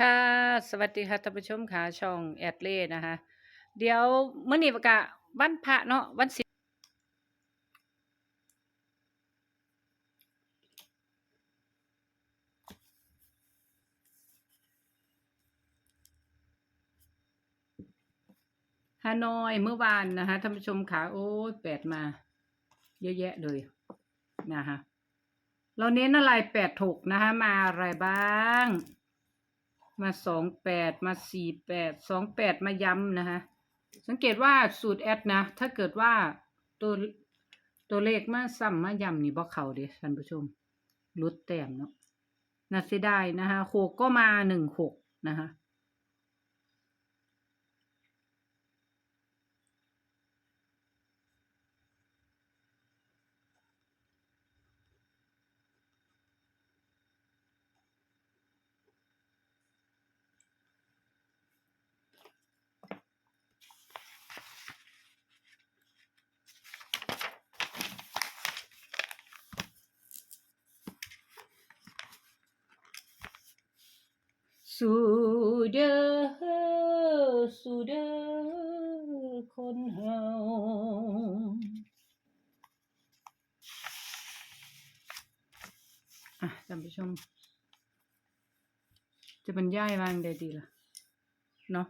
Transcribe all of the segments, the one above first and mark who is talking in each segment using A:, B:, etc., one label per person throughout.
A: ค่ะ สวัสดีค่ะท่านผู้ชมค่ะช่องแอดเล่นะคะ เดี๋ยวเมื้อนี้ก็วันพระเนาะวันศิลฮานอยเมื่อวานนะคะท่านผู้ชมค่ะโอ้ยแปดมา เยอะแยะเลยนะคะเราเน้นอะไรแปดถูกนะคะมาอะไรบ้าง มาสองแปดมาสี่แปดสองแปดมาย้ำนะคะสังเกตว่าสูตรแอดนะ ถ้าเกิดว่าตัวตัวเลขมาซ้ำมาย้ำนี่บอกเขาเด้ท่านผู้ชมลดแต้มเนาะน่าเสียดายนะคะหกก็มาหนึ่งหกนะคะ เด้อสู่เด้อคนเฮาอะท่านผู้ชม จะบรรยายวางได้ดีล่ะ เนาะ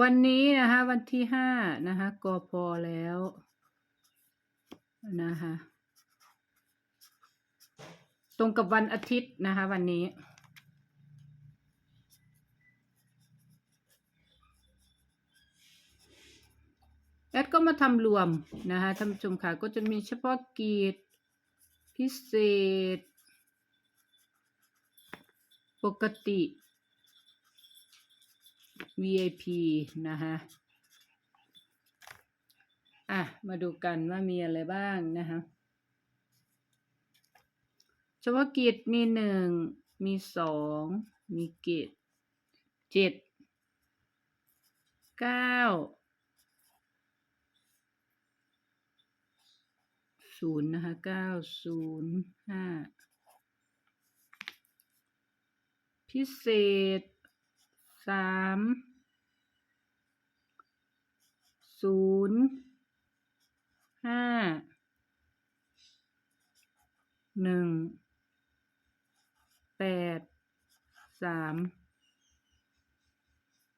A: วันนี้นะคะวันที่ห้านะคะกพอแล้วนะคะตรงกับวันอาทิตย์นะคะวันนี้ แอดก็มาทำรวมนะคะท่านผู้ชมค่ะก็จะมีเฉพาะกีจพิเศษ ปกติ VIP นะคะอะ มาดูกันว่ามีอะไรบ้างนะคะเฉพาะกิจมีหนึ่ง มีสอง มีกิจเจ็ด เก้า ศูนย์นะคะเก้าศูนย์ห้า พิเศษ สามศูนย์ห้าหนึ่งแปดสาม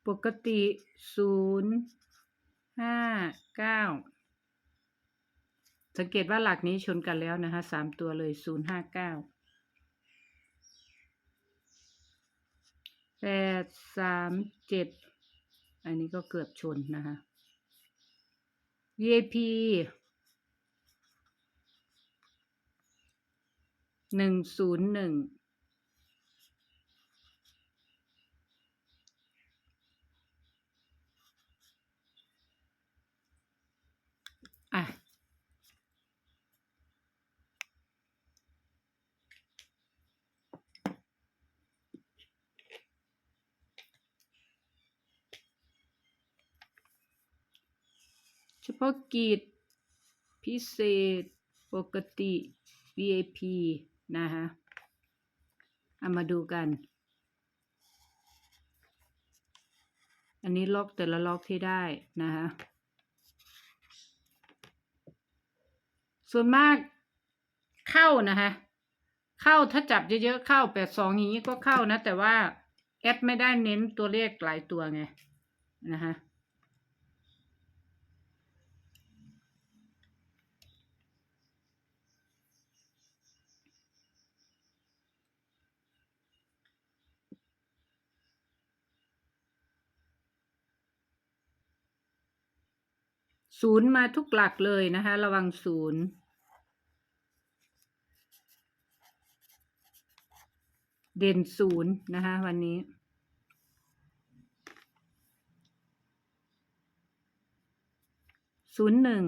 A: ปกติศูนย์ห้าเก้าสังเกตว่าหลักนี้ชนกันแล้วนะคะสามตัวเลยศูนย์ห้าเก้า แปดสามเจ็ดอันนี้ก็เกือบชนนะคะ VIP หนึ่งศูนย์หนึ่ง เฉพาะกิจ พิเศษ ปกติ VIP นะคะเอามาดูกัน อันนี้ล็อกแต่ละล็อกที่ได้นะคะส่วนมากเข้านะคะเข้าถ้าจับเยอะๆเข้าแปดสองอย่างนี้ก็เข้านะ แต่ว่าแอดไม่ได้เน้นตัวเลขหลายตัวไงนะคะ ศูนย์มาทุกหลักเลยนะคะ ระวังศูนย์เด่นศูนย์นะคะ วันนี้ ศูนย์หนึ่ง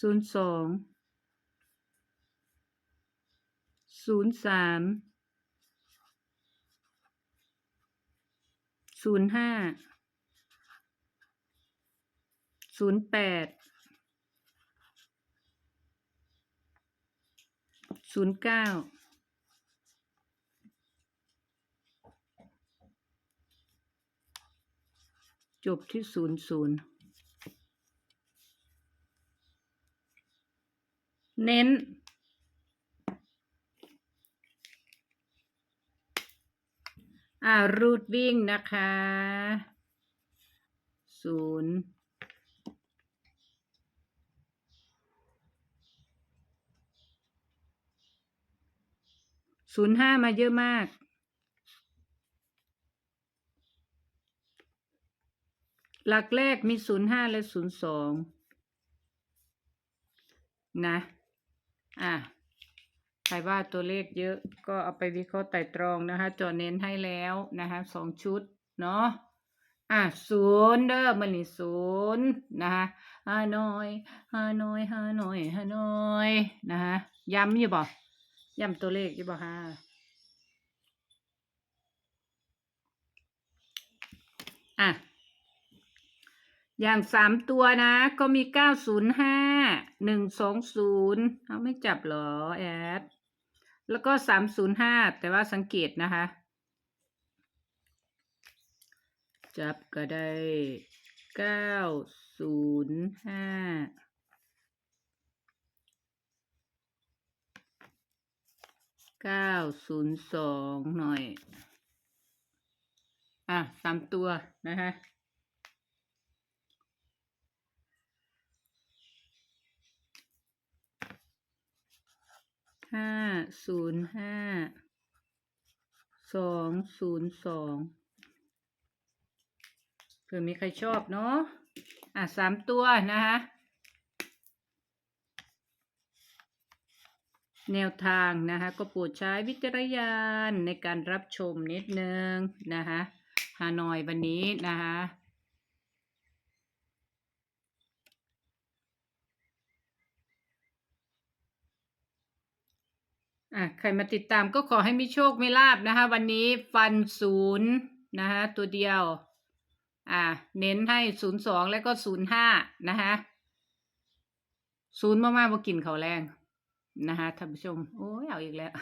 A: ศูนย์สอง ศูนย์สาม ศูนย์ห้าศูนย์แปดศูนย์เก้าจบที่ศูนย์ศูนย์เน้น อ่ารูดวิ่งนะคะศูนย์ศูนย์ห้ามาเยอะมาก หลักแรกมีศูนย์ห้าและศูนย์สองนะ อะ ใครว่าตัวเลขเยอะก็เอาไปวิเคราะห์ไต่ตรองนะคะจอเน้นให้แล้วนะคะสองชุดเนาะอะศูนย์เด้อมันนี่ศูนย์นะคะฮานอยฮานอยฮานอยฮานอยนะคะย้ำอยู่บ่ย้ำตัวเลขอยู่บ่ฮะอะอย่างสามตัวนะ ก็มีเก้าศูนย์ห้าหนึ่งสองศูนย์เอาไม่จับหรอ แอด แล้วก็สามศูนย์ห้าแต่ว่าสังเกตนะคะ จับก็ได้เก้าศูนย์ห้าเก้าศูนย์สองหน่อย อะสามตัวนะคะ ห้าศูนย์ห้าสองศูนย์สองเผื่อมีใครชอบเนาะอะสามตัวนะคะแนวทางนะคะก็โปรดใช้วิจารณญาณในการรับชมนิดนึงนะคะฮานอยวันนี้นะคะ อะใครมาติดตามก็ขอให้มีโชคมีลาบนะคะ วันนี้ฟันศูนย์นะคะตัวเดียว อะเน้นให้ศูนย์สองแล้วก็ศูนย์ห้านะคะศูนย์มากๆว่ากินเขาวแรงนะคะท่านผู้ชม โอ้ยเอาอีกแล้ว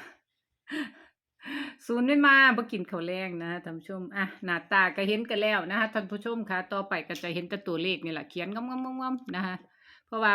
A: ศูนย์ไม่มาบ่กินเขาวแรงนะคะท่านผู้ชม อะ หน้าตาก็เห็นกันแล้วนะคะท่านผู้ชมคะต่อไปก็จะเห็นแต่ตัวเลขนี่แหละเขียนงอมๆๆนะคะ เพราะว่า